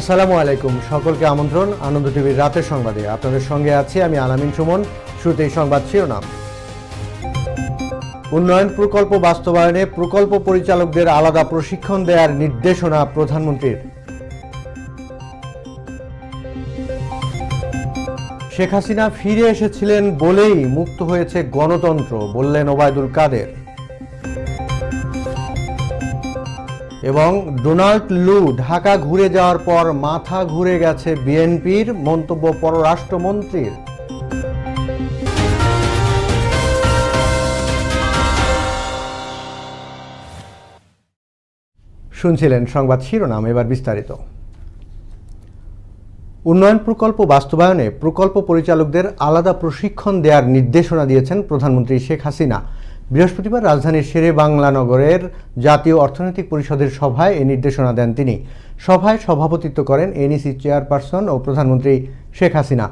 আসসালামু আলাইকুম। সকলকে আমন্ত্রণ, আনন্দ টিভির রাতের সংবাদে। আপনাদের সঙ্গে আছি আমি আলামিন সুমন। শুরুতেই সংবাদ শিরোনাম। উন্নয়ন প্রকল্প বাস্তবায়নে প্রকল্প পরিচালকদের আলাদা প্রশিক্ষণ দেওয়ার নির্দেশনা প্রধানমন্ত্রীর। শেখ হাসিনা ফিরে এসেছিলেন বলেই মুক্ত হয়েছে গণতন্ত্র, বললেন ওবায়দুল কাদের। এবং ডোনাল্ড লু ঢাকা ঘুরে যাওয়ার পর মাথা ঘুরে গেছে বিএনপির মন্তব্য পররাষ্ট্রমন্ত্রীর। শুনছিলেন সংবাদ শিরোনাম, এবার বিস্তারিত। উন্নয়ন প্রকল্প বাস্তবায়নে প্রকল্প পরিচালকদের আলাদা প্রশিক্ষণ দেওয়ার নির্দেশনা দিয়েছেন প্রধানমন্ত্রী শেখ হাসিনা। বৃহস্পতিবার রাজধানীর শেরে বাংলা নগরের জাতীয় অর্থনৈতিক পরিষদের সভায় এই নির্দেশনা দেন তিনি। সভায় সভাপতিত্ব করেন এনইসি চেয়ারপারসন ও প্রধানমন্ত্রী শেখ হাসিনা।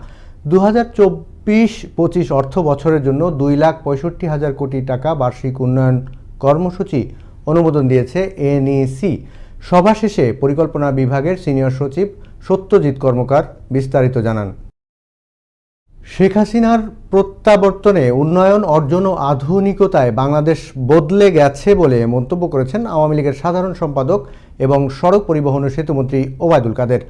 দু হাজার চব্বিশ পঁচিশ অর্থ বছরের জন্য দুই লাখ পঁয়ষট্টি হাজার কোটি টাকা বার্ষিক উন্নয়ন কর্মসূচি অনুমোদন দিয়েছে এনইসি। সভা শেষে পরিকল্পনা বিভাগের সিনিয়র সচিব সত্যজিৎ কর্মকার বিস্তারিত জানান। শেখ হাসিনার প্রত্যাবর্তনে উন্নয়ন, অর্জন ও আধুনিকতায় বাংলাদেশ বদলে গেছে বলে মন্তব্য করেছেন আওয়ামী লীগের সাধারণ সম্পাদক এবং সড়ক পরিবহন ও সেতুমন্ত্রী ওবায়দুল কাদের।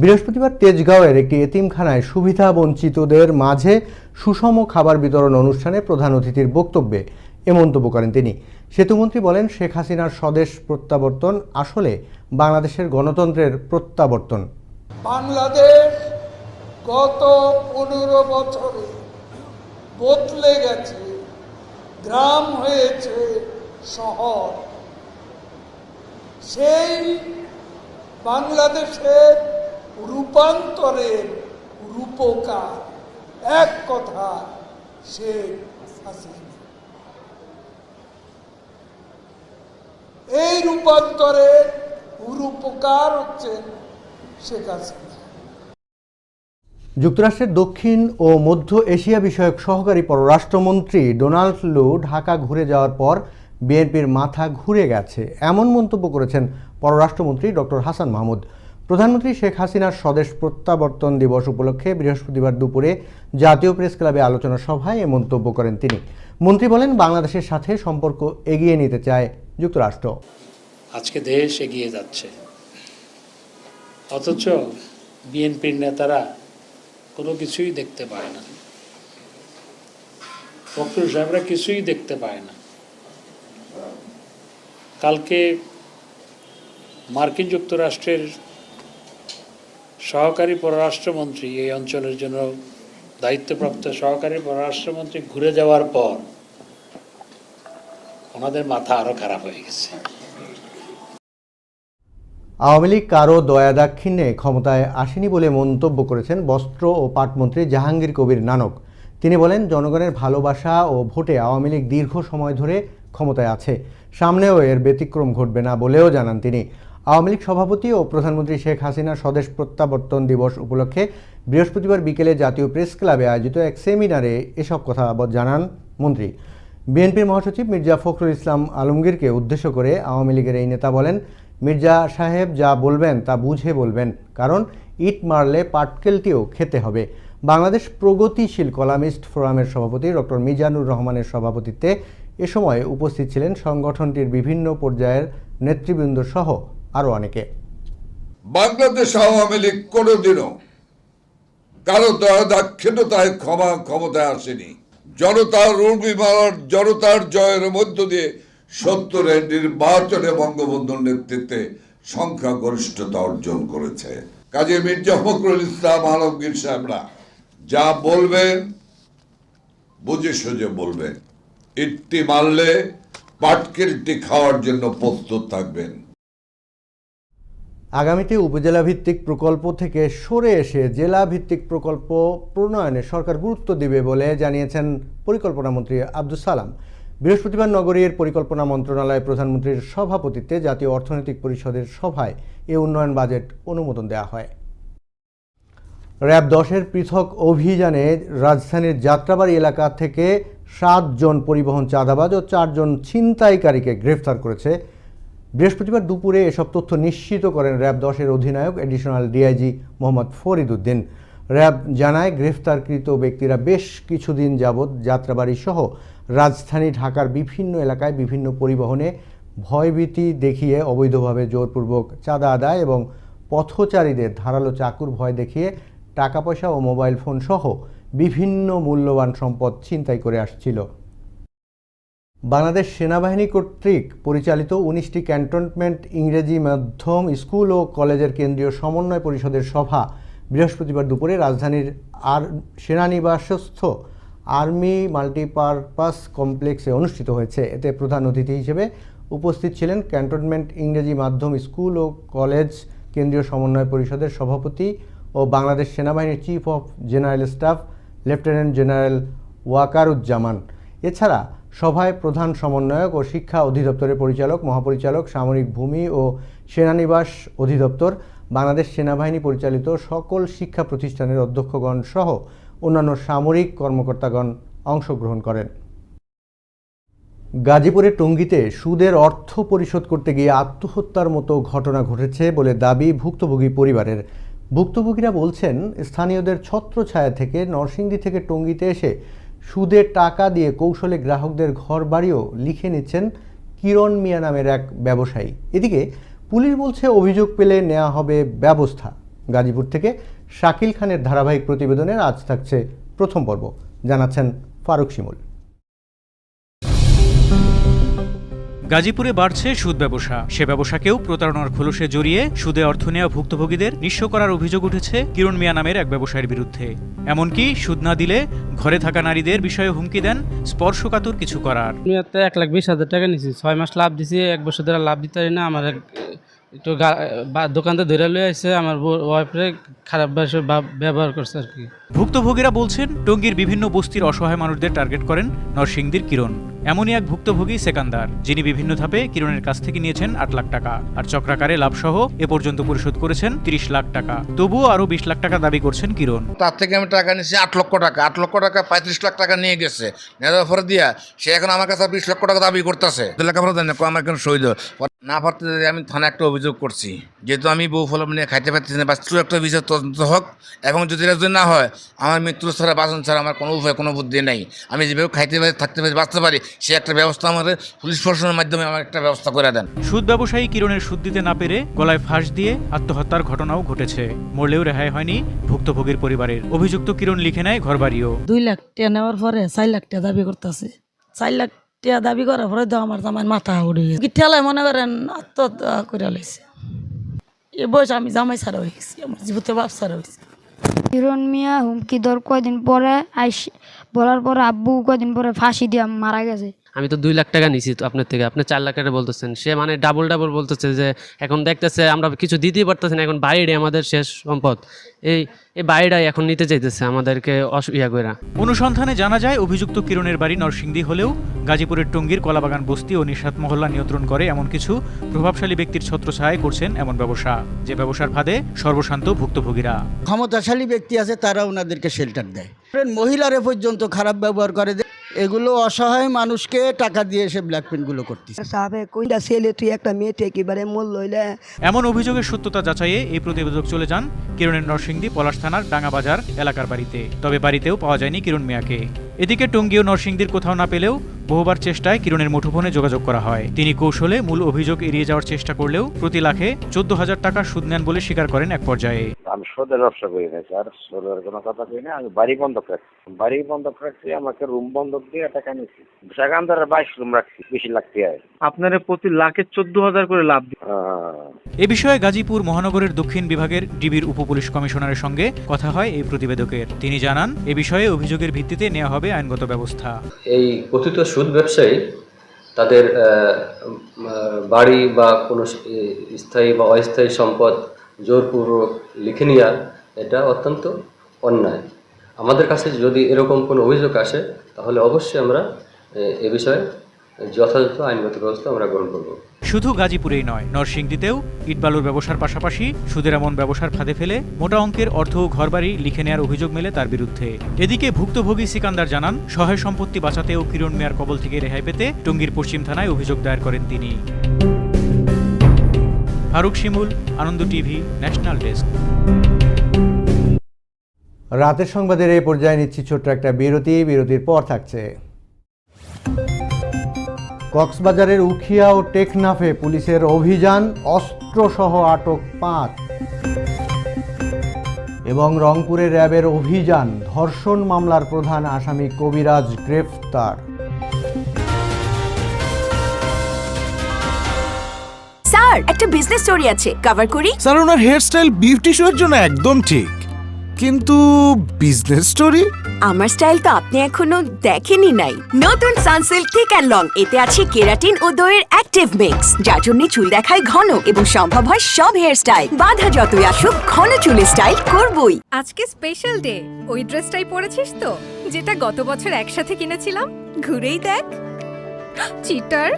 বৃহস্পতিবার তেজগাঁওয়ের একটি এতিমখানায় সুবিধা বঞ্চিতদের মাঝে সুষম খাবার বিতরণ অনুষ্ঠানে প্রধান অতিথির বক্তব্যে এ মন্তব্য করেন তিনি। সেতুমন্ত্রী বলেন, শেখ হাসিনার স্বদেশ প্রত্যাবর্তন আসলে বাংলাদেশের গণতন্ত্রের প্রত্যাবর্তন। বাংলাদেশ গত পনেরো বছরে বদলে গেছে, গ্রাম হয়েছে শহর। সেই বাংলাদেশের রূপান্তরের রূপকার এক কথা হাসিনা। এই রূপান্তরের রূপকার হচ্ছেন শেখ হাসিনা। যুক্তরাষ্ট্রের দক্ষিণ ও মধ্য এশিয়া বিষয়ক সহকারী পররাষ্ট্রমন্ত্রী ডোনাল্ড লু ঢাকা ঘুরে যাওয়ার পর বিএনপির মাথা ঘুরে গেছে। এমন মন্তব্য করেছেন পররাষ্ট্রমন্ত্রী ডক্টর হাসান মাহমুদ। প্রধানমন্ত্রী শেখ হাসিনার স্বদেশ প্রত্যাবর্তন দিবস উপলক্ষে বৃহস্পতিবার দুপুরে জাতীয় প্রেস ক্লাবে আলোচনা সভায় এ মন্তব্য করেন তিনি। মন্ত্রী বলেন, বাংলাদেশের সাথে সম্পর্ক এগিয়ে নিতে চায় যুক্তরাষ্ট্র। আজকে দেশ এগিয়ে যাচ্ছে। অথচ বিএনপির নেতারা কোনো কিছুই দেখতে পায় না। ফখরুল সাহেবরা কিছুই দেখতে পায় না। কালকে মার্কিন যুক্তরাষ্ট্রের সহকারী পররাষ্ট্রমন্ত্রী এই অঞ্চলের জন্য দায়িত্বপ্রাপ্ত সহকারী পররাষ্ট্রমন্ত্রী ঘুরে যাওয়ার পর ওনাদের মাথা আরও খারাপ হয়ে গেছে। আওয়ামী লীগ কারও দয়া দাক্ষিণ্যে ক্ষমতায় আসেনি বলে মন্তব্য করেছেন বস্ত্র ও পাটমন্ত্রী জাহাঙ্গীর কবির নানক। তিনি বলেন, জনগণের ভালোবাসা ও ভোটে আওয়ামী লীগ দীর্ঘ সময় ধরে ক্ষমতায় আছে। সামনেও এর ব্যতিক্রম ঘটবে না বলেও জানান তিনি। আওয়ামী লীগ সভাপতি ও প্রধানমন্ত্রী শেখ হাসিনা স্বদেশ প্রত্যাবর্তন দিবস উপলক্ষে বৃহস্পতিবার বিকেলে জাতীয় প্রেস ক্লাবে আয়োজিত এক সেমিনারে এসব কথা জানান মন্ত্রী। বিএনপির মহাসচিব মির্জা ফখরুল ইসলাম আলমগীরকে উদ্দেশ্য করে আওয়ামী লীগের এই নেতা বলেন মির্জা সাহেব যা বলবেন তা বুঝে বলবেন, কারণ ইট মারলে পাটকেলটিও খেতে হবে। বাংলাদেশ প্রগতিশীল কলামিস্ট ফোরামের সভাপতি ডক্টর মিজানুর রহমানের সভাপতিত্বে এ সময় উপস্থিত ছিলেন সংগঠনটির বিভিন্ন পর্যায়ের নেতৃবৃন্দ সহ আরও অনেকে। বাংলাদেশ আওয়ামী লীগ কোনোদিনও কারও দাক্ষিণ্যতায় ক্ষমা ক্ষমতায় আসেনি। জনতার উর্মিমালার জনতার জয়ের মধ্য দিয়ে সত্তরের নির্বাচনে বঙ্গবন্ধুর নেতৃত্বে সংখ্যাগরিষ্ঠতা অর্জন করেছে। কাজী মির্জা ফখরুল ইসলাম আলমগীর সাহেবরা যা বলবেন, বুঝে সুঝে বলবেন। ইটটি মারলে পাটকেলটি খাওয়ার জন্য প্রস্তুত থাকবেন। আগামীতে উপজেলা ভিত্তিক প্রকল্প থেকে সরে এসে জেলা ভিত্তিক প্রকল্প প্রণয়নে সরকার গুরুত্ব দিবে বলে জানিয়েছেন পরিকল্পনা মন্ত্রী আব্দুল সালাম। বৃহস্পতিবার নগরীর পরিকল্পনা মন্ত্রণালয় প্রধানমন্ত্রীর সভাপতিত্বে জাতীয় অর্থনৈতিক পরিষদের সভায় এ উন্নয়ন বাজেট অনুমোদন দেওয়া হয়। র্যাব দশের পৃথক অভিযানে রাজধানীর যাত্রাবাড়ি এলাকা থেকে সাতজন পরিবহন চাঁদাবাজ ও চারজন ছিনতাইকারীকে গ্রেফতার করেছে। বৃহস্পতিবার দুপুরে এসব তথ্য নিশ্চিত করেন র্যাব দশের অধিনায়ক, additional DIG Mohammad Farid Uddin RAB জানায়, গ্রেফতারকৃত ব্যক্তিরা বেশ কিছুদিন যাবৎ যাত্রাবাড়ি সহ রাজধানী ঢাকার বিভিন্ন এলাকায় বিভিন্ন পরিবহনে ভয়ভীতি দেখিয়ে অবৈধভাবে জোরপূর্বক চাঁদা আদায় এবং পথচারীদের ধারালো চাকুর ভয় দেখিয়ে টাকা পয়সা ও মোবাইল ফোন সহ বিভিন্ন মূল্যবান সম্পদ ছিনতাই করে আসছিল। বাংলাদেশ সেনাবাহিনী কর্তৃক পরিচালিত উনিশটি ক্যান্টনমেন্ট ইংরেজি মাধ্যম স্কুল ও কলেজের কেন্দ্রীয় সমন্বয় পরিষদের সভা বৃহস্পতিবার দুপুরে রাজধানীর আর সেনানিবাসস্থ আর্মি মাল্টিপারপাস কমপ্লেক্সে অনুষ্ঠিত হয়েছে। এতে প্রধান অতিথি হিসেবে উপস্থিত ছিলেন ক্যান্টনমেন্ট ইংরেজি মাধ্যম স্কুল ও কলেজ, কেন্দ্রীয় সমন্বয় পরিষদের সভাপতি ও বাংলাদেশ সেনাবাহিনীর chief of general staff, lieutenant general Wakeruzzaman. এছাড়া সভায় প্রধান সমন্বয়ক ও শিক্ষা অধিদপ্তরের পরিচালক, মহাপরিচালক, সামরিক ভূমি ও সেনানিবাস অধিদপ্তর বাংলাদেশ সেনাবাহিনী পরিচালিত সকল শিক্ষা প্রতিষ্ঠানের অধ্যক্ষগণ সহ অন্যান্য সামরিক কর্মকর্তাগণ অংশগ্রহণ করেন। গাজীপুরের টঙ্গীতে সুদের অর্থ পরিশোধ করতে গিয়ে আত্মহত্যার মতো ঘটনা ঘটেছে বলে দাবি ভুক্তভোগী পরিবারের। ভুক্তভোগীরা বলছেন, স্থানীয়দের ছত্রছায়া থেকে নরসিংদী থেকে টঙ্গীতে এসে সুদের টাকা দিয়ে কৌশলে গ্রাহকদের ঘর বাড়িও লিখে নিচ্ছেন কিরণ মিয়া নামের এক ব্যবসায়ী। এদিকে পুলিশ বলছে অভিযোগ পেলে নেওয়া হবে ব্যবস্থা। গাজীপুর থেকে শাকিল খানের ধারাবাহিক প্রতিবেদনের আজ থাকছে প্রথম পর্ব। জানাচ্ছেন ফারুক শিমুল। গাজীপুরে বাড়ছে সুদ ব্যবসা। সে ব্যবসাকেও প্রতারণার খোলসে জড়িয়ে সুদে অর্থ নেওয়া ভুক্তভোগীদের নিঃস্ব করার অভিযোগ উঠেছে কিরণ মিয়া নামের এক ব্যবসায়ীর বিরুদ্ধে। এমনকি সুদ না দিলে ঘরে থাকা নারীদের বিষয়ে হুমকি দেন স্পর্শকাতর কিছু করার। আমি এক লাখ বিশ হাজার টাকা নিছি। ছয় মাস লাভ দিছি এক বছর ধরে লাভ দিতে পারি না। আমার একটু দোকানতে ধরে লয়ে আসছে আমার ওয়াইফরে খারাপ ব্যবহার করছে আর কি। ভুক্তভোগীরা বলছেন টঙ্গীর বিভিন্ন বস্তির অসহায় মানুষদের টার্গেট করেন নরসিংদীর কিরণ। এমনই এক ভুক্তভোগী সেকান্দার যিনি বিভিন্ন ধাপে কিরণের কাছ থেকে নিয়েছেন আট লাখ টাকা। আর চক্রাকারে লাভসহ এ পর্যন্ত পরিশোধ করেছেন তিরিশ লাখ টাকা। তবুও আরও বিশ লাখ টাকা দাবি করছেন কিরণ। তার থেকে আমি টাকা নিয়েছি আট লক্ষ টাকা। আট লক্ষ টাকা পঁয়ত্রিশ লাখ টাকা নিয়ে গেছে। নেওয়ার পরে দিয়া সে এখন আমার কাছে বিশ লক্ষ টাকা দাবি করতেছে। দু লাখ না, কয় আমার দাও। পরে না পারতে যদি আমি থানা একটা অভিযোগ করছি যেহেতু আমি বউ ফলম নিয়ে খাইতে পারতেছি না বা একটা বিচার তদন্ত হোক এবং যদি এটা যদি না হয় আমার মৃত্যু ছাড়া বাঁচন ছাড়া আমার কোনো উপায় কোনো বুদ্ধি নেই। আমি যেভাবে খাইতে পারি থাকতে পারি বাঁচতে পারি সে একটা ব্যবস্থা আমার পুলিশ প্রশাসনের মাধ্যমে আমার একটা ব্যবস্থা করে দেন। সুদ ব্যবসায়ী কিরণের সুদ দিতে না পেরে গলায় ফাঁস দিয়ে আত্মহত্যার ঘটনাও ঘটেছে। মরলেও রেহাই হয়নি ভুক্তভোগীর পরিবারের। অভিযুক্ত কিরণ লিখে নেয় ঘরবাড়িও। দুই লাখ টাকা নেওয়ার পরে চার লাখ টাকা দাবি করতেছে। চার লাখ টাকা দাবি করার পরে তো আমার জামাই মাথা উড়ে গেছে। ঠেলায় মনে করেন আত্মহত্যা করে লাইছে। এ বয়স আমি জামাই ছাড়া হয়ে গেছি আমার জীবতে বাপ ছাড়া হয়েছে হিরণ মিয়া হুমকি দর কয়দিন পরে আইস বলার পরে আব্বু কয়দিন পরে ফাঁসি দিয়া মারা গেছে। আমি তো দুই লাখ টাকা নিছি তো আপনার থেকে। আপনি চার লাখ টাকা বলতেছেন। সে মানে ডাবল ডাবল বলতেছে যে এখন দেখতেছে আমরা কিছু দিতেই পারতেছি না এখন বাইরে আমাদের শেষ সম্পদ। এই এই বাড়িটাই এখন নিতে চাইতেছে আমাদেরকে অসুবিধা করে অনুসন্ধানে জানা যায় অভিযুক্ত কিরণের বাড়ি নরসিংদী হলেও গাজীপুরের টঙ্গীর কলাবাগান বস্তি ও নিষাদ মহল্লা নিয়ন্ত্রণ করে এমন কিছু প্রভাবশালী ব্যক্তির ছত্রছায়ায় করছেন এমন ব্যবসা। যে ব্যবসার ফাঁদে সর্বশান্ত ভুক্তভোগীরা। ক্ষমতাশালী ব্যক্তি আছে তারা ওনাদেরকে শেল্টার দেয়। মহিলারে পর্যন্ত খারাপ ব্যবহার করে। দেয়। এগুলো অসহায় মানুষকে টাকা দিয়ে সে ব্ল্যাকমেলগুলো করতেছে। সাহেব কইটা ছেলে তুই একটা মেয়েতে একেবারে মূল লইলে। এমন অভিযোগের সত্যতা যাচাইয়ে এই প্রতিবেদক চলে যান কিরণের নরসিংদী পলাশ থানার ডাঙ্গাবাজার এলাকার বাড়িতে। তবে বাড়িতেও পাওয়া যায়নি কিরণ মিয়াকে। এদিকে টঙ্গী ও নরসিংদীর কোথাও না পেলেও বহুবার চেষ্টায় কিরণের মুঠোফোনে যোগাযোগ করা হয়। তিনি কৌশলে মূল অভিযোগ এড়িয়ে যাওয়ার চেষ্টা করলেও প্রতি লাখে চোদ্দ হাজার টাকা সুদ নেন বলে স্বীকার করেন এক পর্যায়ে। আমি সুদের ব্যবসা করি না স্যার। সুদের কোনো কথা কই না। আমি বাড়ি বন্ধক রাখছি বাড়ি বন্ধক রাখছি আমাকে রুম বন্ধক দিয়ে টাকা নিচ্ছি সেখান ধরে বাইশ রুম রাখছি বেশি লাগতে হয় আপনার প্রতি লাখে চোদ্দ হাজার করে লাভ আহ, এ বিষয়ে গাজীপুর মহানগরের দক্ষিণ বিভাগের ডিবির উপপুলিশ কমিশনারের সঙ্গে কথা হয় এই প্রতিবেদকের। তিনি জানান এ বিষয়ে অভিযোগের ভিত্তিতে নেওয়া হবে আইনগত ব্যবস্থা। এই কথিত সুদ ব্যবসায়ী তাদের বাড়ি বা কোনো স্থায়ী বা অস্থায়ী সম্পদ জোরপূর্বক লিখে নেওয়া, এটা অত্যন্ত অন্যায়। আমাদের কাছে যদি এরকম কোনো অভিযোগ আসে, তাহলে অবশ্যই আমরা এ বিষয়ে যথাযথ আইনগত ব্যবস্থা আমরা গ্রহণ করব। শুধু গাজীপুরেই নয় নরসিংদীতেও ইটবালুর ব্যবসার পাশাপাশি সুদের এমন ব্যবসার ফাঁদে ফেলে মোটা অঙ্কের অর্থ ও ঘরবাড়ি লিখে নেওয়ার অভিযোগ মেলে তার বিরুদ্ধে। এদিকে ভুক্তভোগী সিকান্দার জানান সহায় সম্পত্তি বাঁচাতে ও কিরণ মিয়ার কবল থেকে রেহাই পেতে টঙ্গীর পশ্চিম থানায় অভিযোগ দায়ের করেন তিনি। Faruk Shimul Ananda TV national desk. রাতের সংবাদের এই পর্যায়ে নিচ্ছি ছোট্ট একটা বিরতি। বিরতির পর থাকছে। কক্সবাজারের উখিয়া ও টেকনাফে পুলিশের অভিযান অস্ত্রসহ আটক পাঁচ। এবং রংপুরে র্যাবের অভিযান ধর্ষণ মামলার প্রধান আসামি কবিরাজ গ্রেফতার। স্যার একটা বিজনেস স্টোরি আছে। কভার করি? স্যার ওনার হেয়ারস্টাইল বিউটি শোয়ের জন্য একদম ঠিক। কিন্তু বিজনেস স্টোরি আমার স্টাইল তো আপনি এখনও দেখেনি নাই। নতুন সানসিল্ক থিক অ্যান্ড লং, এতে আছে কেরাটিন ও দইয়ের অ্যাক্টিভ মিক্স, যার জন্য চুল দেখায় ঘন এবং সম্ভব হয় সব হেয়ার স্টাইল বাধা যতই আসুক, ঘন চুলের স্টাইল করবই। আজকে স্পেশাল ডে ওই ড্রেসটাই পরেছিস তো, যেটা গত বছর একসাথে কিনেছিলাম। ঘুরেই দেখ। চিটার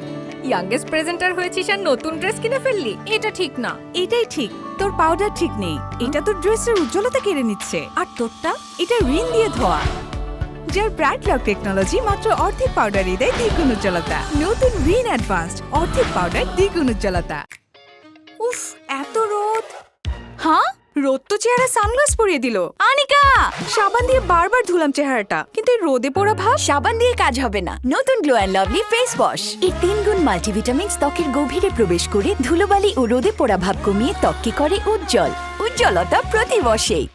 ইয়াংগেস্ট প্রেজেন্টার হয়েছিস আর নতুন ড্রেস কিনে ফেললি। এটা ঠিক না। এটাই ঠিক। তোর পাউডার ঠিক নেই। এটা তোর ড্রেসের উজ্জ্বলতা কেড়ে নিচ্ছে। আর তোরটা এটা রিন দিয়ে ধোয়া। যার ব্রাইট লক টেকনোলজি মাত্র অর্ধেক পাউডারই দেয় দ্বিগুণ উজ্জ্বলতা। নতুন রিন অ্যাডভান্সড অর্ধেক পাউডার দ্বিগুণ উজ্জ্বলতা। উফ এত রোদ। হ্যাঁ? রোদ তো চেহারা সানগ্লাস পরিয়ে দিল। আনিকা! সাবান দিয়ে বারবার ধুলাম চেহারাটা। কিন্তু এই রোদে পোড়া ভাব সাবান দিয়ে কাজ হবে না। নতুন glow and lovely face wash এই তিন গুণ মাল্টিভিটামিন ত্বকের গভীরে প্রবেশ করে ধুলোবালি ও রোদে পোড়া ভাব কমিয়ে ত্বককে করে উজ্জ্বল। উজ্জ্বলতা প্রতি বসেই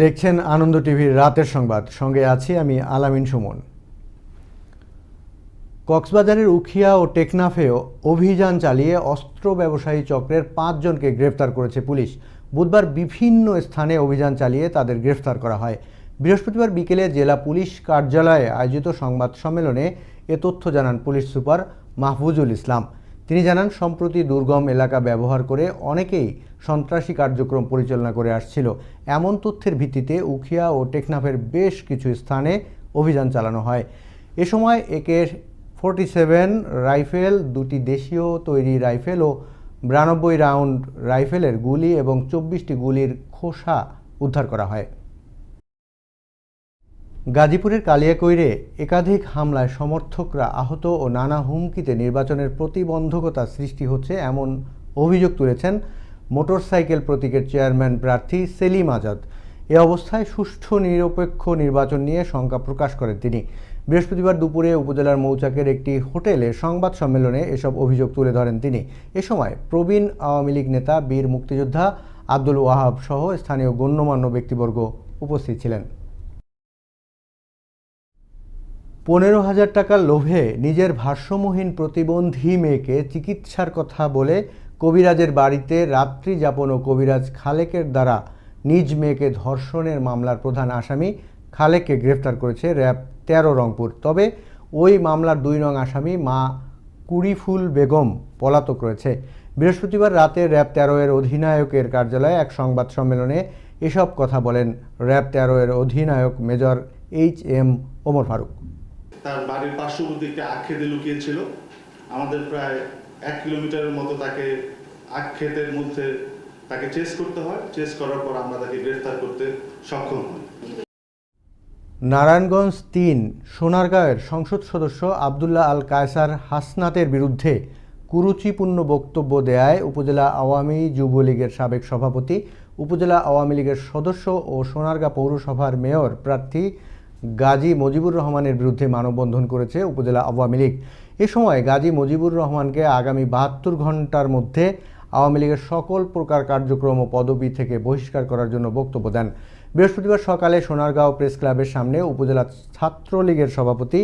দেখছেন আনন্দ টিভির রাতের সংবাদ। সঙ্গে আছি আমি আলামিন সুমন। কক্সবাজারের উখিয়া ও টেকনাফেও অভিযান চালিয়ে অস্ত্র ব্যবসায়ী চক্রের পাঁচজনকে গ্রেফতার করেছে পুলিশ। বুধবার বিভিন্ন স্থানে অভিযান চালিয়ে তাদের গ্রেফতার করা হয়। বৃহস্পতিবার বিকেলে জেলা পুলিশ কার্যালয়ে আয়োজিত সংবাদ সম্মেলনে এ তথ্য জানান পুলিশ সুপার মাহফুজুল ইসলাম। তিনি জানান, সম্প্রতি দুর্গম এলাকা ব্যবহার করে অনেকেই সন্ত্রাসী কার্যক্রম পরিচালনা করে আসছিল। এমন তথ্যের ভিত্তিতে উখিয়া ও টেকনাফের বেশ কিছু স্থানে অভিযান চালানো হয়। এ সময় একে ফোরটি সেভেন রাইফেল, দুটি দেশীয় তৈরি রাইফেল ও বিরানব্বই রাউন্ড রাইফেলের গুলি এবং চব্বিশটি গুলির খোসা উদ্ধার করা হয়। গাজীপুরের কালিয়াকৈরে একাধিক হামলায় সমর্থকরা আহত ও নানা হুমকিতে নির্বাচনের প্রতিবন্ধকতা সৃষ্টি হচ্ছে এমন অভিযোগ তুলেছেন মোটরসাইকেল প্রতীকের চেয়ারম্যান প্রার্থী সেলিম আজাদ। এ অবস্থায় সুষ্ঠু নিরপেক্ষ নির্বাচন নিয়ে শঙ্কা প্রকাশ করেন তিনি। বৃহস্পতিবার দুপুরে উপজেলার মৌচাকের একটি হোটেলে সংবাদ সম্মেলনে এসব অভিযোগ তুলে ধরেন তিনি। এ সময় প্রবীণ আওয়ামী লীগ নেতা, বীর মুক্তিযোদ্ধা আব্দুল ওয়াহাব সহ স্থানীয় গণ্যমান্য ব্যক্তিবর্গ উপস্থিত ছিলেন। পনেরো হাজার টাকার লোভে নিজের ভারসাম্যহীন প্রতিবন্ধী মেয়েকে চিকিৎসার কথা বলে কবিরাজের বাড়িতে রাত্রি যাপন ও কবিরাজ খালেকের দ্বারা নিজ মেয়েকে ধর্ষণের মামলার প্রধান আসামি খালেককে গ্রেফতার করেছে র্যাব তেরো রংপুর। তবে ওই মামলার দুই নং আসামি মা কুড়িফুল বেগম পলাতক রয়েছে। বৃহস্পতিবার রাতে র্যাব তেরো এর অধিনায়কের কার্যালয়ে এক সংবাদ সম্মেলনে এসব কথা বলেন র্যাব তেরো এর অধিনায়ক major H M Omar Faruk. তার বাড়ির পার্শ্ববর্তী একটি আক্ষেতে লুকিয়েছিল। আমাদের প্রায় এক কিলোমিটারের মতো তাকে আক্ষেতের মধ্যে তাকে চেস করতে হয়। চেস করার পর আমরা তাকে গ্রেফতার করতে সক্ষম হই। নারায়ণগঞ্জ তিন সোনারগাঁওয়ের সংসদ সদস্য আবদুল্লাহ আল কায়সার হাসনাতের বিরুদ্ধে কুরুচিপূর্ণ বক্তব্য দেয়ায় উপজেলা আওয়ামী যুবলীগের সাবেক সভাপতি, উপজেলা আওয়ামী লীগের সদস্য ও সোনারগাঁ পৌরসভার মেয়র প্রার্থী গাজী মজিবুর রহমানের বিরুদ্ধে মানববন্ধন করেছে উপজেলা আওয়ামী লীগ। এ সময় গাজী মজিবুর রহমানকে আগামী বাহাত্তর ঘণ্টার মধ্যে আওয়ামী লীগের সকল প্রকার কার্যক্রম ও পদবি থেকে বহিষ্কার করার জন্য বক্তব্য দেন। বৃহস্পতিবার সকালে সোনারগাঁও প্রেস ক্লাবের সামনে উপজেলা ছাত্রলীগের সভাপতি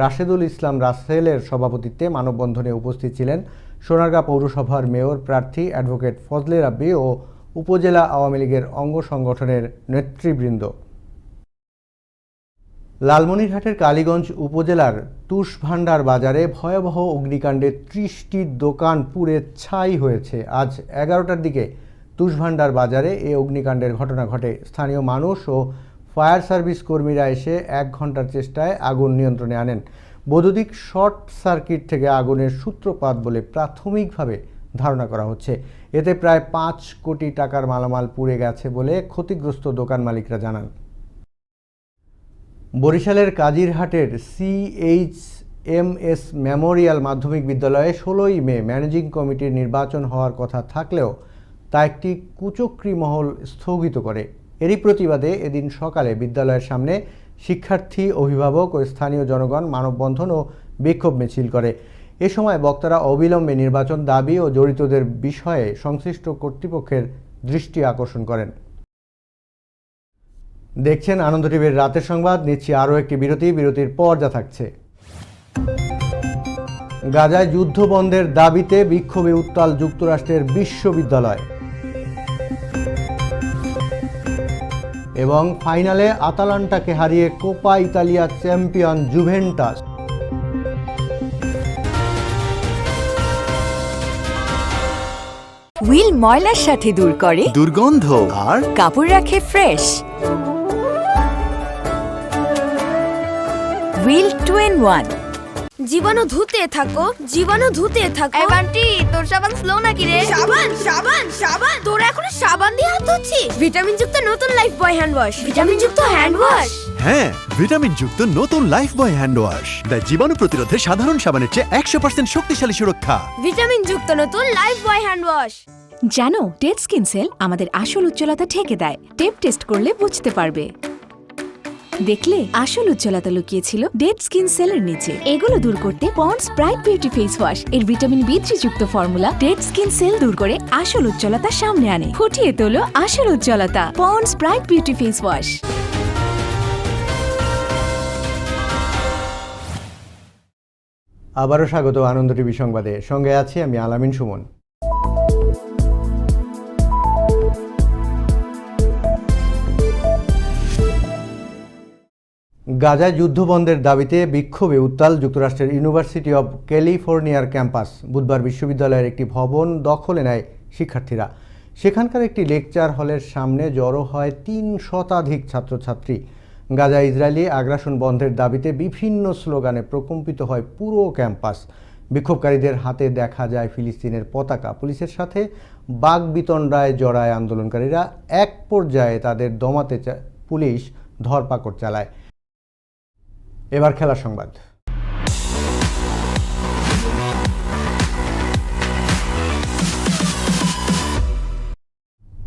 রাশেদুল ইসলাম রাসেলের সভাপতিত্বে মানববন্ধনে উপস্থিত ছিলেন সোনারগাঁ পৌরসভার মেয়র প্রার্থী অ্যাডভোকেট ফজলে রাব্বি ও উপজেলা আওয়ামী লীগের অঙ্গ সংগঠনের নেতৃবৃন্দ। লালমনিরহাটের কালীগঞ্জ উপজেলার তুষভান্ডার বাজারে ভয়াবহ অগ্নিকাণ্ডে ত্রিশটি দোকান পুড়ে ছাই হয়েছে। আজ এগারোটার দিকে তুষভান্ডার বাজারে এই অগ্নিকাণ্ডের ঘটনা ঘটে। স্থানীয় মানুষ ও ফায়ার সার্ভিস কর্মীরা এসে এক ঘণ্টার চেষ্টায় আগুন নিয়ন্ত্রণে আনেন। বৈদ্যুতিক শর্ট সার্কিট থেকে আগুনের সূত্রপাত বলে প্রাথমিকভাবে ধারণা করা হচ্ছে। এতে প্রায় পাঁচ কোটি টাকার মালামাল পুড়ে গেছে বলে ক্ষতিগ্রস্ত দোকান মালিকরা জানান। বরিশালের কাজিরহাটের সিএইচ এম এস মেমোরিয়াল মাধ্যমিক বিদ্যালয়ে ষোলোই মে ম্যানেজিং কমিটির নির্বাচন হওয়ার কথা থাকলেও তা একটি কুচক্রী মহল স্থগিত করে। এরই প্রতিবাদে এদিন সকালে বিদ্যালয়ের সামনে শিক্ষার্থী, অভিভাবক ও স্থানীয় জনগণ মানববন্ধন ও বিক্ষোভ মিছিল করে। এ সময় বক্তারা অবিলম্বে নির্বাচন দাবি ও জড়িতদের বিষয়ে সংশ্লিষ্ট কর্তৃপক্ষের দৃষ্টি আকর্ষণ করেন। দেখছেন আনন্দ টিভির রাতের সংবাদ নিচ্ছি আরও একটি বিরতি বিরতির পর যা থাকছে। গাজায় যুদ্ধ বন্ধের দাবিতে বিক্ষোভে উত্তাল যুক্তরাষ্ট্রের বিশ্ববিদ্যালয়। এবং ফাইনালে আতালান্টাকে হারিয়ে Coppa Italia champion Juventus. Wheel ময়লার সাথে দূর করে দুর্গন্ধ। আর কাপড় রাখে fresh. Wheel two in one জীবাণু ধুতে থাকো জীবাণু ধুতে থাকো। এই বান্টি তোর সাবান স্লো নাকি রে? সাবান সাবান সাবান। তোর এখনও সাবান দিয়ে হাত ধুচ্ছিস ভিটামিন যুক্ত নতুন Lifebuoy hand wash vitamin যুক্ত হ্যান্ড ওয়াশ হ্যাঁ ভিটামিন যুক্ত নতুন লাইফ বয় হ্যান্ড ওয়াশ দেয় জীবাণু প্রতিরোধে সাধারণ সাবানের চেয়ে একশো পার্সেন্ট শক্তিশালী সুরক্ষা। ভিটামিন যুক্ত নতুন লাইফ বয় হ্যান্ড ওয়াশ জানো ডেড স্কিন সেল আমাদের আসল উজ্জ্বলতা ঢেকে দেয়। টেপ টেস্ট করলে বুঝতে পারবে। দেখলে আসল উজ্জ্বলতা লুকিয়েছিল ডেড স্কিন সেলের নিচে। এগুলো দূর করতে Pond's bright beauty face wash এর ভিটামিন বি যুক্ত ফর্মুলা ডেড স্কিন সেল দূর করে আসল উজ্জ্বলতা সামনে আনে। ফুটিয়ে তোলো আসল উজ্জ্বলতা Pond's bright beauty face wash আবারও স্বাগত আনন্দ টিভি সংবাদে। সঙ্গে আছি আমি আলামিন সুমন। গাজায় যুদ্ধবন্ধের দাবিতে বিক্ষোভে উত্তাল যুক্তরাষ্ট্রের ইউনিভার্সিটি অব ক্যালিফোর্নিয়ার ক্যাম্পাস। বুধবার বিশ্ববিদ্যালয়ের একটি ভবন দখলে নেয় শিক্ষার্থীরা। সেখানকার একটি লেকচার হলের সামনে জড়ো হয় তিন শতাধিক ছাত্রছাত্রী। গাজা ইসরায়েলি আগ্রাসন বন্ধের দাবিতে বিভিন্ন স্লোগানে প্রকম্পিত হয় পুরো ক্যাম্পাস। বিক্ষোভকারীদের হাতে দেখা যায় ফিলিস্তিনের পতাকা। পুলিশের সাথে বাগবিতণ্ডায় জড়ায় আন্দোলনকারীরা। এক পর্যায়ে তাদের দমাতে পুলিশ ধরপাকড় চালায়। এবার খেলার সংবাদ।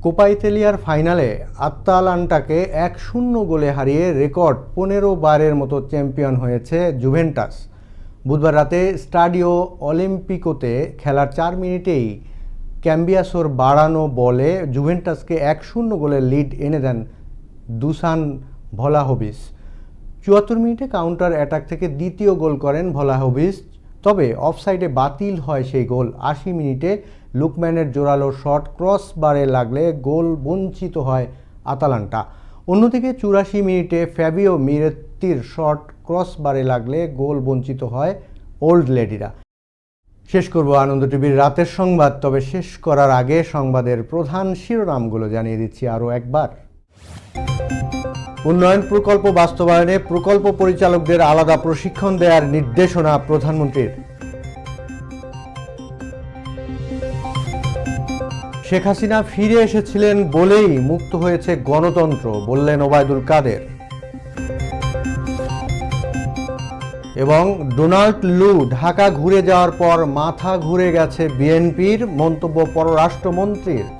কোপা ইতালিয়ার ফাইনালে আত্মালান্টাকে এক শূন্য গোলে হারিয়ে রেকর্ড পনেরো বারের মতো চ্যাম্পিয়ন হয়েছে জুভেন্টাস। বুধবার রাতে স্টাডিও অলিম্পিকোতে খেলার চার মিনিটেই ক্যাম্বিয়াসোর বাড়ানো বলে জুভেন্টাসকে এক শূন্য গোলের লিড এনে দেন দুসান ভলাহবিস চুয়াত্তর মিনিটে কাউন্টার অ্যাটাক থেকে দ্বিতীয় গোল করেন ভলাহবিস তবে অফসাইডে বাতিল হয় সেই গোল। আশি মিনিটে লুকম্যানের জোরালো শট ক্রস বারে লাগলে গোল বঞ্চিত হয় আতালান্টা। অন্যদিকে চুরাশি মিনিটে ফ্যাবিও মিরেত্তির শট ক্রস বারে লাগলে গোল বঞ্চিত হয় ওল্ড লেডিরা। শেষ করব আনন্দ টিভির রাতের সংবাদ। তবে শেষ করার আগে সংবাদের প্রধান শিরোনামগুলো জানিয়ে দিচ্ছি আরও একবার। উন্নয়ন প্রকল্প বাস্তবায়নে প্রকল্প পরিচালকদের আলাদা প্রশিক্ষণ দেওয়ার নির্দেশনা প্রধানমন্ত্রীর। শেখ হাসিনা ফিরে এসেছিলেন বলেই মুক্ত হয়েছে গণতন্ত্র, বললেন ওবায়দুল কাদের। এবং ডোনাল্ড লু ঢাকা ঘুরে যাওয়ার পর মাথা ঘুরে গেছে বিএনপির মন্তব্য পররাষ্ট্রমন্ত্রীর।